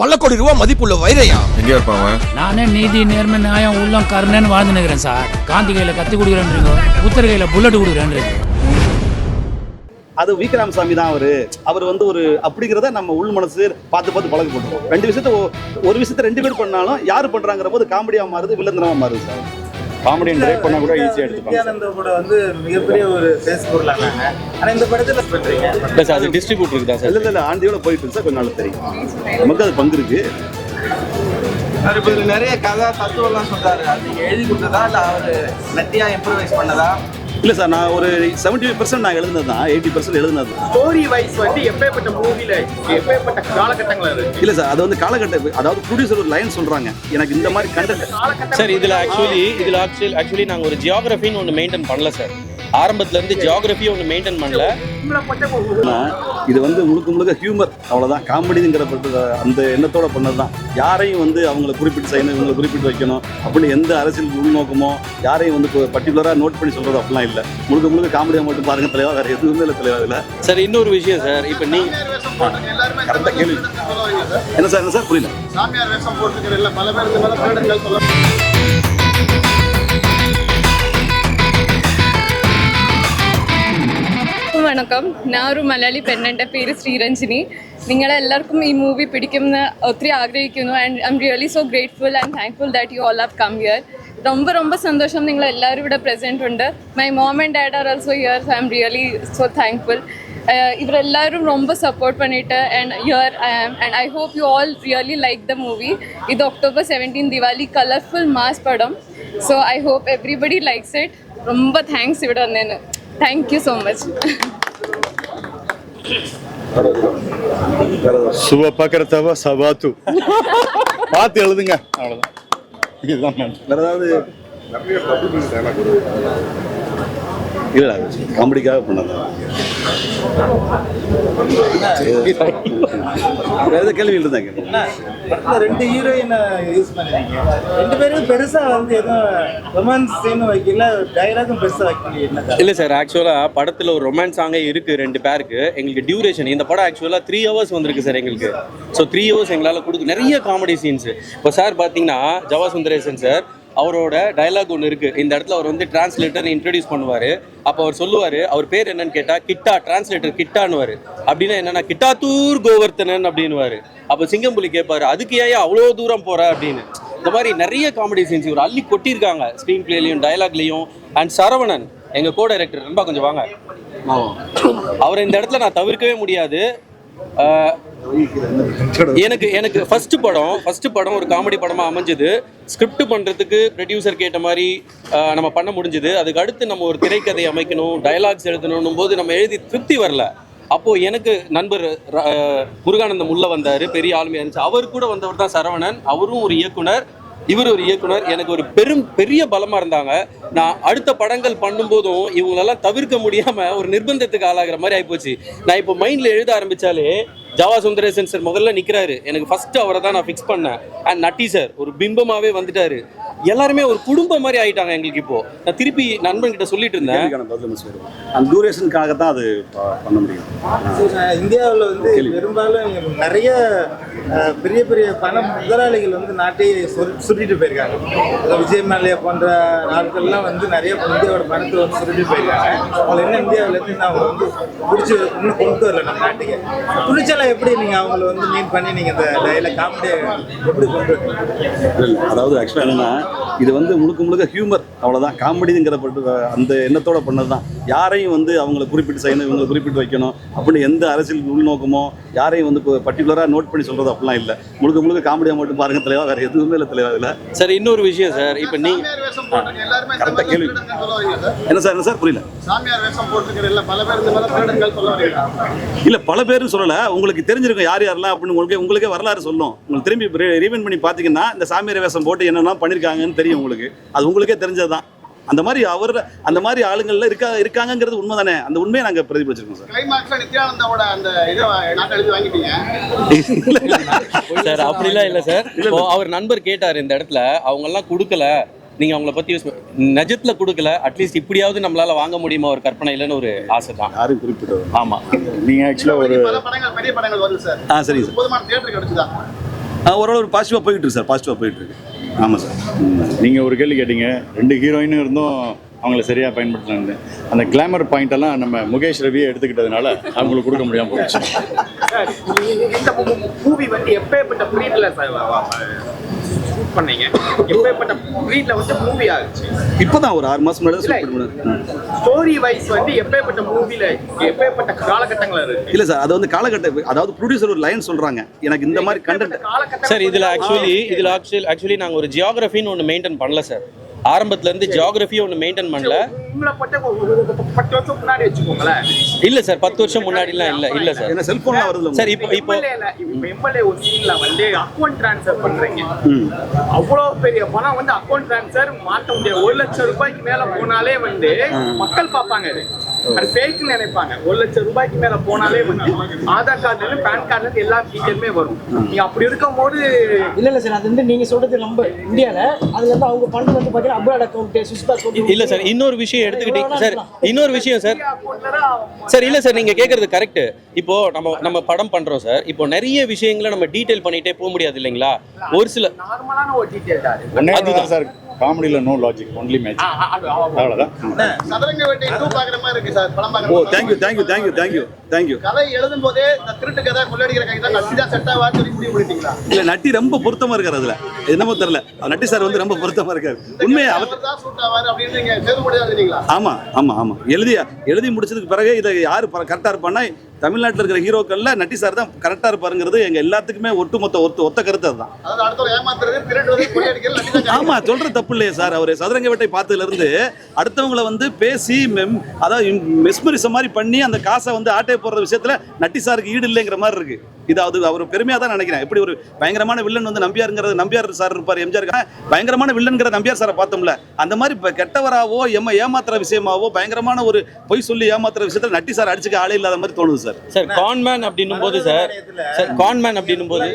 பல கோடி ரூபாய் மதிப்புள்ள வைரையா எங்கே இருப்பான் அவன்? நானே நீதி நேர்மை நியாயம் உள்ளம் கருணைன்னு வாழ்ந்து நிற்கிறேன் சார். காந்தி கையில் கத்தி கொடுக்குறேன்றீங்க. புத்தர் கையில் புல்லட் கொடுக்குறேன்றீங்க. அது விக்ராமசாமி தான் அவரு. அவர் வந்து ஒரு அப்படிங்கிறத நம்ம உள் மனசு பார்த்து பார்த்து பழக போட்டுருவோம் ரெண்டு விஷயத்த ஒ- ஒரு விஷயத்த ரெண்டு பேர் பண்ணாலும் யார் பண்றாங்கிற போது காமெடியா மாறுது வில்லந்தனமா மாறுது சார். காமெடியன் ட்ரைவ் பண்ணா கூட ஈஸியாக எடுத்துப்பாங்க கூட வந்து மிகப்பெரிய ஒரு ஃபேஸ் பொருளானாங்க ஆனா இந்த படத்துல பண்றீங்க? இல்லை சார் அது டிஸ்ட்ரிபியூட்டருக்கு தான் சார்? இல்ல இல்ல ஆண்டியோட போயிட்டு இருக்கு சார் கொஞ்ச நாள் தெரியும். நமக்கு அது பங்கு இருக்கு இப்போ இதுல நிறைய கதை தத்துவம்லாம் சொல்றாரு. அது எழுதி கொடுத்ததா இல்ல அவரு நட்டியா இம்ப்ரவைஸ் பண்ணதா? இல்ல சார் நான் ஒரு செவன்டி ஃபைவ் பர்சன்ட் நான் எழுதுனது தான் எயிட்டி பர்சன்ட் எழுதுனது ஸ்டோரி வைஸ் வந்து எப்பேற்பட்ட மூவில எப்பேற்பட்ட காலகட்டங்கள் இருக்கு? இல்ல சார் அது வந்து காலகட்ட அதாவது ப்ரொடியூசர் ஒரு லைன் சொல்றாங்க. எனக்கு இந்த மாதிரி கண்டென்ட் சார் இதில் ஆக்சுவலி இதில் ஆக்சுவலி ஆக்சுவலி நாங்கள் ஒரு ஜியாகிரஃபின்னு ஒன்று மெயின்டைன் பண்ணல சார். ஆரம்பத்துல இருந்து ஜியாகிரஃபி ஒன்று மெயின்டைன் பண்ணல இது வந்து முழுக்க முழுக்க ஹியூமர் அவ்வளவுதான். காமெடிங்கிற அந்த எண்ணத்தோட பண்ணது தான் யாரையும் வந்து அவங்கள குறிப்பிட்டு செய்யணும் இவங்களை குறிப்பிட்டு வைக்கணும் அப்படின்னு எந்த அரசியல் உள்நோக்கமோ யாரையும் வந்து பர்டிகுலராக நோட் பண்ணி சொல்றது அப்படிலாம் இல்லை. முழுக்க முழுக்க காமெடியாக மட்டும் பாருங்க தலைவா. வேற எதுவுமே இல்லை தலைவா இல்லை சார் இன்னொரு விஷயம் சார் இப்போ நீ கரெக்டாக கேள்வி. என்ன சார் என்ன சார் புரியல. சாமியார் வேஷம் போட்டுக்கிற பல பேர் இந்த மாதிரி திருடங்கள் சொல்ல വണക്കം ഞാൻ ഒരു മലയാളി പെണ്ണ് എൻ്റെ പേര് ശ്രീരഞ്ജിനി നിങ്ങളെല്ലാവർക്കും ഈ മൂവി പിടിക്കുമെന്ന് ഒത്തിരി ആഗ്രഹിക്കുന്നു and I am really so grateful and thankful that you all have come here ரொம்ப ரொம்ப സന്തോഷം നിങ്ങൾ എല്ലാവരും ഇവിടെ പ്രസൻറ്റ് ഉണ്ട് my mom and dad are also here so I am really so thankful ഇവരെല്ലാവരും ரொம்ப സപ്പോർട്ട് பண்ணிட்டு and here I am and I hope you all really like the movie ഇത് October seventeen Diwali colourful mass പടം so I hope everybody likes it ரொம்ப thanks ഇവിടെ வந்தேன்னு thank you so much சுப பக்கரத்தவ சபாத்து பார்த்து எழுதுங்க. அவ்வளோதான் இதுதான் மேம். வேற ஏதாவது இல்லை காமெடிக்காக பண்ணது? வேற கேள்வி இருந்தாங்க ரெண்டு ஹீரோயினை யூஸ் பண்ணிருக்கீங்க. ரெண்டு பேரும் பெருசா வந்து எதுவும் ரொமான்ஸ் சீன் வைக்கல டைலாகும் பெருசா வைக்கல? இல்லை சார் ஆக்சுவலாக படத்தில் ஒரு ரொமான்ஸ் சாங்கே இருக்குது ரெண்டு பேருக்கு. எங்களுக்கு டியூரேஷன் இந்த படம் ஆக்சுவலாக த்ரீ ஹவர்ஸ் வந்திருக்கு சார் எங்களுக்கு. ஸோ த்ரீ ஹவர்ஸ் எங்களால் கொடுக்க நிறைய காமெடி சீன்ஸ் இப்போ சார் பார்த்தீங்கன்னா ஜவா சுந்தரேசன் சார் அவரோட டயலாக் ஒன்று இருக்குது இந்த இடத்துல அவர் வந்து டிரான்ஸ்லேட்டர் இன்ட்ரடியூஸ் பண்ணுவார். அப்போ அவர் சொல்லுவார் அவர் பேர் என்னன்னு கேட்டால் கிட்டா டிரான்ஸ்லேட்டர் கிட்டான்னுவார். அப்படின்னா என்னன்னா கிட்டாத்தூர் கோவர்த்தனன் அப்படின்னுவாரு. அப்போ சிங்கம்புலி கேட்பாரு அதுக்கு ஏன் அவ்வளோ தூரம் போற? அப்படின்னு. இந்த மாதிரி நிறைய காமெடி சீன்ஸ் இவர் அள்ளி கொட்டியிருக்காங்க ஸ்க்ரீன் பிளேலையும் டயலாக்லையும் அண்ட் சரவணன் எங்கள் கோ டைரக்டர் நண்பா கொஞ்சம் வாங்க. அவரை இந்த இடத்துல நான் தவிர்க்கவே முடியாது. எனக்கு எனக்கு ஃபர்ஸ்ட் படம் ஃபர்ஸ்ட் படம் ஒரு காமெடி படமா அமைஞ்சது. ஸ்கிரிப்ட் பண்றதுக்கு ப்ரொடியூசர் கேட்ட மாதிரி நம்ம பண்ண முடிஞ்சது. அதுக்கு அடுத்து நம்ம ஒரு திரைக்கதை அமைக்கணும் டயலாக்ஸ் எழுதணும் போது நம்ம எழுதி திருப்தி வரல. அப்போ எனக்கு நண்பர் ர- முருகானந்தம் உள்ள வந்தாரு பெரிய ஆளுமையா இருந்துச்சு. அவர் கூட வந்தவர் தான் சரவணன். அவரும் ஒரு இயக்குனர். இவர் ஒரு இயக்குனர் எனக்கு ஒரு பெரும் பெரிய பலமா இருந்தாங்க. நான் அடுத்த படங்கள் பண்ணும்போதும் இவங்களெல்லாம் தவிர்க்க முடியாம ஒரு நிர்பந்தத்துக்கு ஆளாகிற மாதிரி ஆயிப்போச்சு. நான் இப்போ மைண்ட்ல எழுத ஆரம்பிச்சாலே ஜவா சுந்தரேசன் சார் முதல்ல நிற்கிறாரு எனக்கு ஃபர்ஸ்ட் அவரை தான் நான் ஃபிக்ஸ் பண்ணேன். அண்ட் நட்டி சார் ஒரு பிம்பமாவே வந்துட்டாரு. எல்லாருமே ஒரு குடும்பம் மாதிரி ஆயிட்டாங்க எங்களுக்கு இப்போ. நான் திருப்பி நண்பன் கிட்ட சொல்லிட்டு இருந்தேன். அந்த டியூரேஷனுக்காக தான் அது பண்ண முடியும். இந்தியாவுல வந்து பெரும்பாலும் நிறைய பெரிய பெரிய பண முதலாளிகள் வந்து நாட்டையே சுரு- சுருட்டிட்டு போயிருக்காங்க. அதாவது விஜய் மல்லையா போன்ற நாட்கள்லாம் வந்து நிறைய இந்தியாவோட பணத்தை வந்து சுருட்டிட்டு போயிருக்காங்க. அவங்க என்ன இந்தியாவுல இருந்து இன்னும் அவங்க வந்து பிடிச்சி இன்னும் கொண்டு வரல நம்ம நாட்டுக்கு. துணிச்சலை எப்படி நீங்க அவங்கள வந்து மீன் பண்ணி நீங்க இந்த டைல காமெடியை எப்படி கொண்டு வரீங்க? அதாவது ஆக்சுவலாக என்னன்னா இது வந்து முழுக்க முழுக்க ஹியூமர். அவ்வளோதான் காமெடிங்கிற அந்த எண்ணத்தோட பண்ணது தான் யாரையும் வந்து அவங்கள குறிப்பிட்டு செய்யணும் இவங்களை குறிப்பிட்டு வைக்கணும் அப்படின்னு எந்த அரசியல் உள்நோக்கமோ யாரையும் வந்து பர்டிகுலராக நோட் பண்ணி சொல்றது அப்படிலாம் இல்லை. முழுக்க முழுக்க காமெடியாக மட்டும் பாருங்க தலைவா வேற எதுவுமே இல்லை தலைவா இல்லை சார் இன்னொரு விஷயம் சார் இப்போ நீ கரெக்டாக கேள்வி. என்ன சார் என்ன சார் புரியல. சாமியார் வேஷம் போட்டுக்கிற இல்ல பல பேர் இந்த மாதிரி திருடங்கள் சொல்ல வரீங்க இல்ல பல பேரும் சொல்லல. உங்களுக்கு தெரிஞ்சிருக்கும் யார் யாரெல்லாம் அப்படின்னு உங்களுக்கு உங்களுக்கே வரலாறு சொல்லும். உங்களுக்கு திரும்பி ரீவெண்ட் பண்ணி பார்த்தீங்கன்னா இந்த சாமியார் வேஷம் போட்டு என்னெல்லாம் பண்ணியிருக்காங்கன்னு தெரியும் உங்களுக்கு. அது உங்களுக்கே தெரிஞ்சதுதான். அந்த மாதிரி அவர் அந்த மாதிரி ஆளுங்கள்ல இருக்கா இருக்காங்கங்கிறது உண்மை தானே அந்த உண்மையை நாங்கள் பிரதிபலிச்சிருக்கோம் சார். கிளைமாக்ஸ்ல நித்யானந்தாவோட அந்த இதை எழுதி வாங்கிட்டீங்க. சார் அப்படிலாம் இல்லை சார். அவர் நண்பர் கேட்டார் இந்த இடத்துல அவங்கெல்லாம் கொடுக்கல. நீங்க அவங்கள பத்தி யோசி நிஜத்துல கொடுக்கல. அட்லீஸ்ட் இப்படியாவது நம்மளால வாங்க முடியுமா ஒரு கற்பனை இல்லைன்னு ஒரு ஆசை தான் யாரும் குறிப்பிட்டது. ஆமா. நீங்க ஆக்சுவலா பல படங்கள் பெரிய படங்கள் வருது சார். ஆ சரிங்க சார். போதுமான தியேட்டர் கிடைச்சுதா? ஓரளவு பாசிட்டிவாக போயிட்டு இருக்கு சார் பாசிட்டிவாக போயிட்டு இருக்கு. ஆமாம் சார். நீங்கள் ஒரு கேள்வி கேட்டீங்க. ரெண்டு ஹீரோயினும் இருந்தும் அவங்கள சரியாக பயன்படுத்தினாங்க. அந்த கிளாமர் பாயிண்ட் எல்லாம் நம்ம முகேஷ் ரவியை எடுத்துக்கிட்டதுனால அவங்களுக்கு கொடுக்க முடியாமல் இந்த மூவி வந்து எப்பேற்பட்ட பிரீட்ல சார் ஷூட் பண்ணீங்க. எப்பேற்பட்ட பிரீட்ல வந்து மூவி ஆச்சு? இப்போ தான் ஒரு ஆறு மாதம் முன்னாடி. ஸ்டோரி வைஸ் வந்து எப்பேற்பட்ட மூவில எப்பேற்பட்ட காலகட்டங்கள் இருக்கு? இல்லை சார் அது வந்து காலகட்ட அதாவது ப்ரொடியூசர் ஒரு லைன் சொல்கிறாங்க எனக்கு இந்த மாதிரி கண்டென்ட் காலகட்டம் சார் இதில் ஆக்சுவலி இதில் ஆக்சுவலி ஆக்சுவலி நாங்கள் ஒரு ஜியாகிரஃபின்னு ஒன்று மெயின்டைன் பண்ணல சார். ஆரம்பத்துல இருந்து ஜியாகிரஃபியை ஒன்று மெயின்டைன் பண்ணல. பத்து வருஷம் முன்னாடி வச்சுக்கோங்களேன். இல்லை சார் பத்து வருஷம் முன்னாடிலாம் இல்லை இல்லை சார். ஏன்னா செல்ஃபோன்லாம் வருது சார் இப்போ இப்போ எம்எல்ஏ ஒரு சீன்ல வந்து அக்கௌண்ட் ட்ரான்ஸ்ஃபர் பண்றீங்க. அவ்வளவு பெரிய பணம் வந்து அக்கௌண்ட் ட்ரான்ஸ்ஃபர் மாத்த முடியாது. ஒரு லட்சம் ரூபாய்க்கு மேல போனாலே வந்து மக்கள் பார்ப்பாங்க அது அது நினைப்பாங்க. ஒரு லட்சம் ரூபாய்க்கு மேல போனாலே வந்து ஆதார் கார்டுல இருந்து பேன் கார்டுல இருந்து எல்லா டீட்டெயிலுமே வரும். நீங்க அப்படி இருக்கும்போது இல்ல இல்ல சார் அது வந்து நீங்க சொல்றது நம்ம இந்தியால அதுல இருந்து அவங்க பண்றது வந்து பாத்தீங்கன்னா அப்ராட் அக்கௌண்ட் சுவிஸ் பாஸ் இல்ல சார் இன்னொரு விஷயம் எடுத்துக்கிட்டீங்க. சார் இன்னொரு விஷயம் சார். சார் இல்ல சார் நீங்க கேக்குறது கரெக்ட் இப்போ நம்ம நம்ம படம் பண்றோம் சார். இப்போ நிறைய விஷயங்களை நம்ம டீடைல் பண்ணிட்டே போக முடியாது இல்லைங்களா? ஒரு சில நார்மலான ஒரு டீட்டெயில் தான் அது. ஒன்னே தான் சார் காமெடியில் நோ லாஜிக் ஒன்லி மேட்ச். அவ்வளோதான் சதுரங்க வேட்டை டூ பாக்குற மாதிரி இருக்கு சார் படம் பாக்குற ஓ. Thank you thank you thank you thank you thank you கதை எழுதும் போதே இந்த திருட்டு கதை கொள்ளடிக்கிற கதை தான் நட்டி தான் செட் ஆகாது சொல்லி முடிவு பண்ணிட்டீங்களா? இல்லை நட்டி ரொம்ப பொருத்தமாக இருக்கார் அதில். என்னமோ தெரில நட்டி சார் வந்து ரொம்ப பொருத்தமாக இருக்கார். உண்மையை அவர் தான் சூட் ஆவாரு அப்படின்னு முடியாது ஆமாம் ஆமாம் ஆமாம் எழுதி எழுதி முடிச்சதுக்கு பிறகு இதை யார் கரெக்டாக இருப்பான்னா தமிழ்நாட்டில் இருக்கிற ஹீரோக்களில் நட்டி சார் தான் கரெக்டாக இருப்பாருங்கிறது எங்கள் எல்லாத்துக்குமே ஒட்டுமொத்த ஒத்த ஒத்த கருத்து அதுதான். அதாவது அடுத்தவங்க ஏமாத்துறது திருடுறது கொள்ளடிக்கிறது நட்டி தான் ஆமா சொல்றது தப்பு இல்லையே சார் அவர் சதுரங்க வேட்டை பார்த்ததுல இருந்து அடுத்தவங்கள வந்து பேசி மெம் அதாவது மெஸ்மரிசம் மாதிரி பண்ணி அந்த காசை வந்து ஆட்டை போடுற விஷயத்துல நட்டி சாருக்கு ஈடு இல்லைங்கிற மாதிரி இருக்கு. இது அது அவர் பெருமையா தான் நினைக்கிறேன். எப்படி ஒரு பயங்கரமான வில்லன் வந்து நம்பியாருங்கிறது நம்பியார் சார் இருப்பார் எம்ஜிஆர் பயங்கரமான வில்லன்கிற நம்பியார் சாரை பார்த்தோம்ல அந்த மாதிரி இப்ப கெட்டவராவோ எம்ம ஏமாத்துற விஷயமாவோ பயங்கரமான ஒரு பொய் சொல்லி ஏமாத்துற விஷயத்துல நட்டி சார் அடிச்சுக்க ஆளே இல்லாத மாதிரி தோணுது சார் சார் கான்மேன் அப்படின்னும் போது சார் சார் கான்மேன் அப்படின்னும் போது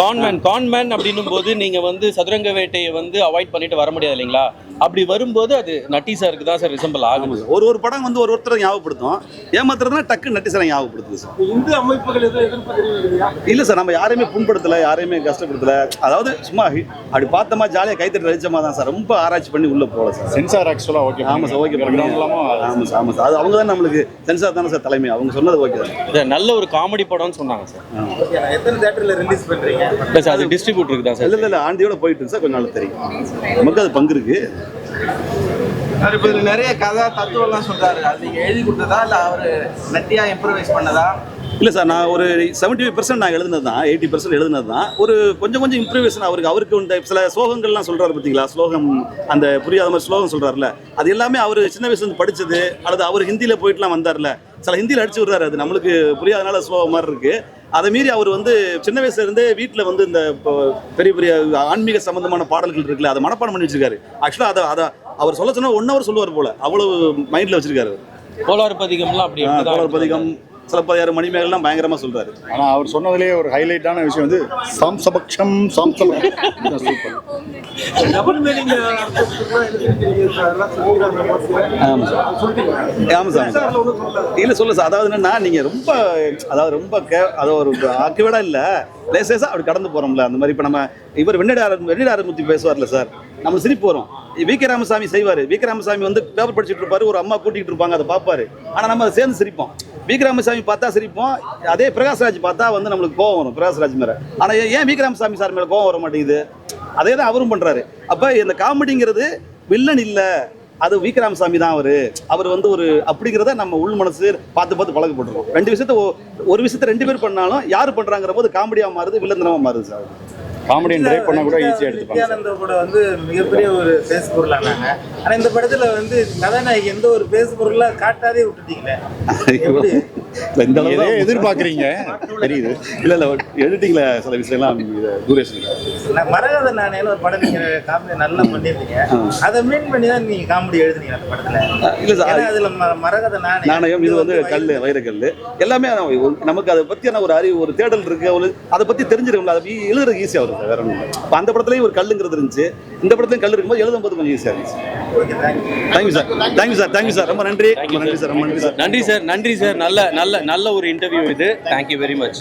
கான்மேன் கான்மேன் அப்படின்னும் போது நீங்க வந்து சதுரங்க வேட்டையை வந்து அவாய்ட் பண்ணிட்டு வர முடியாது இல்லைங்களா? அப்படி வரும்போது அது நட்டி சாருக்கு தான் சார் ரிசம்பிள் ஆகும் ஒரு ஒரு படம் வந்து ஒரு ஒருத்தரை ஞாபகப்படுத்தும். ஏமாத்துறதுனா டக்கு நட்டி சாரை ஞாபகப்படுத்துது சார் இந்து அமைப்புகள் எதுவும் எதிர்ப்பு தெரிவிக்கிறீங்களா இல்ல சார் நம்ம யாரையுமே புண்படுத்தல யாரையுமே கஷ்டப்படுத்தல. அதாவது சும்மா அப்படி பார்த்தோமா ஜாலியா கைத்தட்டி ரசிச்சமா தான் சார். ரொம்ப ஆராய்ச்சி பண்ணி உள்ள போகல சார். சென்சார் ஆக்சுவலாக ஓகே ஆமா சார் ஓகே கிரவுண்ட்லாமா ஆமா சார் ஆமா சார். அது அவங்க தான் நம்மளுக்கு சென்சார் தானே சார் தலைமை. அவங்க சொன்னது ஓகே தான். நல்ல ஒரு காமெடி படம்னு சொன்னாங்க சார். ஓகே எத்தனை தேட்டர்ல ரிலீஸ் பண்றீங்க? இல்லை சார் அது டிஸ்ட்ரிபியூட்டருக்கு தான் இல்ல சார்? இல்ல இல்ல ஆண்டியோட போயிட்டு இருக்கு சார் கொஞ்ச நாள் தெரியும். நமக்கு அது பங்கு இருக்கு. இப்போ நிறைய கதை தத்துவம் எல்லாம் சொல்றாரு. அது நீங்க எழுதி கொடுத்ததா இல்ல அவரு நட்டியா இம்ப்ரவைஸ் பண்ணதா? இல்ல சார் நான் ஒரு செவன்டி ஃபைவ் பர்சன்ட் நான் எழுதுனது தான் எயிட்டி பர்சன்ட் எழுதுனது தான் ஒரு கொஞ்சம் கொஞ்சம் இம்ப்ரூவேஷன் அவருக்கு அவருக்கு உண்ட. சில ஸ்லோகங்கள்லாம் சொல்றாரு பார்த்தீங்களா ஸ்லோகம் அந்த புரியாத மாதிரி ஸ்லோகம் சொல்றாருல. அது எல்லாமே அவர் சின்ன வயசுல இருந்து படிச்சது. அல்லது அவர் ஹிந்தியில போயிட்டுலாம் வந்தார்ல. சில ஹிந்தியில் அடிச்சு விடுறாரு அது. நம்மளுக்கு புரியாதனால ஸ்லோகம் மாதிரி இருக்கு. அதை மீறி அவர் வந்து சின்ன வயசுல இருந்தே வீட்டில் வந்து இந்த பெரிய பெரிய ஆன்மீக சம்பந்தமான பாடல்கள் இருக்குல்ல அதை மனப்பாடம் பண்ணி வச்சிருக்காரு. ஆக்சுவலாக அதை அதை அவர் சொல்ல சொன்னா ஒன் ஹவர் சொல்லுவார் போல. அவ்வளவு மைண்ட்ல வச்சிருக்காரு. கோளாறு பதிகம்லாம் அப்படி கோளர் பதிகம். சிலப்பதிகாரம் மணிமேகலாம் பயங்கரமா சொல்றாரு. ஆனால் அவர் சொன்னதுலேயே ஒரு ஹைலைட்டான விஷயம் வந்து சாம்சபக்ஷம் சாம்சபக்ஷம் சூப்பர் டபுள் மீனிங் அதெல்லாம் சொல்லிக்கிறாங்க ஆமா சார் இல்ல சொல்ல சார். அதாவது என்னன்னா நீங்க ரொம்ப அதாவது ரொம்ப அதாவது ஒரு ஆக்கிவிடா இல்ல. லேசேஸாக அப்படி கடந்து போகிறோம்ல அந்த மாதிரி இப்போ நம்ம இவர் வெண்ணிடார வெண்ணிடாரமூர்த்தி பேசுவார்ல சார். நம்ம சிரிப்பு வரும். வி கே ராமசாமி செய்வார். வி கே ராமசாமி வந்து பேப்பர் படிச்சுட்டு இருப்பாரு. ஒரு அம்மா கூட்டிகிட்டு இருப்பாங்க அதை பார்ப்பாரு. ஆனால் நம்ம அதை சேர்ந்து சிரிப்போம். வி கே ராமசாமி பார்த்தா சிரிப்போம். அதே பிரகாஷ்ராஜ் பார்த்தா வந்து நம்மளுக்கு கோவம் வரும் பிரகாஷ்ராஜ் மேலே. ஆனால் ஏன் வி கே ராமசாமி சார் மேலே கோவம் வர மாட்டேங்குது? அதே தான் அவரும் பண்ணுறாரு அப்போ இந்த காமெடிங்கிறது வில்லன் இல்லை. அது விக்ராமசாமி தான் அவரு. அவர் வந்து ஒரு அப்படிங்கிறத நம்ம உள் மனசு பார்த்து பார்த்து பழக்கப்பட்டிருக்கோம். ரெண்டு விஷயத்த ஒரு விஷயத்த ரெண்டு பேர் பண்ணாலும் யார் பண்றாங்கிற போது காமெடியா மாறுது வில்லந்தனமா மாறுது சார். காமெடியன் ட்ரைவ் பண்ணால் கூட ஈஸியாக எடுத்துப்பாங்க கூட வந்து மிகப்பெரிய ஒரு பேசு பொருளானாங்க ஆனா இந்த படத்துல வந்து கதாநாயகி எந்த ஒரு பேசு பொருளா காட்டாதே விட்டுட்டீங்களே? இந்த அளவு எதிர்பார்க்குறீங்க? தெரியுது. இல்ல இல்ல எடிட்டிங்ல சில விஷயம்லாம் டூரேஷன் நான் மரகத நாணயம் ஒரு படம் நீங்க காமெடி நல்லா பண்ணிருந்தீங்க அதை மீன் பண்ணி தான் நீங்க காமெடி எழுதுனீங்க அந்த படத்துல. இல்ல சார் அதுல மரகத நாணயம் நாணயம் இது வந்து கல் வைரக்கல் எல்லாமே நமக்கு அதை பத்தியான ஒரு அறிவு ஒரு தேடல் இருக்கு. ஒரு அதை பத்தி தெரிஞ்சிருக்கும்ல அதை எழுதுறதுக்கு ஈஸியா வரும் சார் வேற ஒன்றும் இப்போ அந்த படத்துலயும் ஒரு கல்லுங்கிறது இருந்துச்சு. இந்த படத்துலயும் கல் இருக்கும்போது எழுதும் போது கொஞ்சம் ஈஸியா இருந்துச்சு. Okay thank you sir thank you sir thank you sir ரொம்ப நன்றி. நன்றி சார் ரொம்ப நன்றி சார் நன்றி சார் நன்றி சார் நல்ல நல்ல நல்ல ஒரு இன்டர்வியூ இது. Thank you very much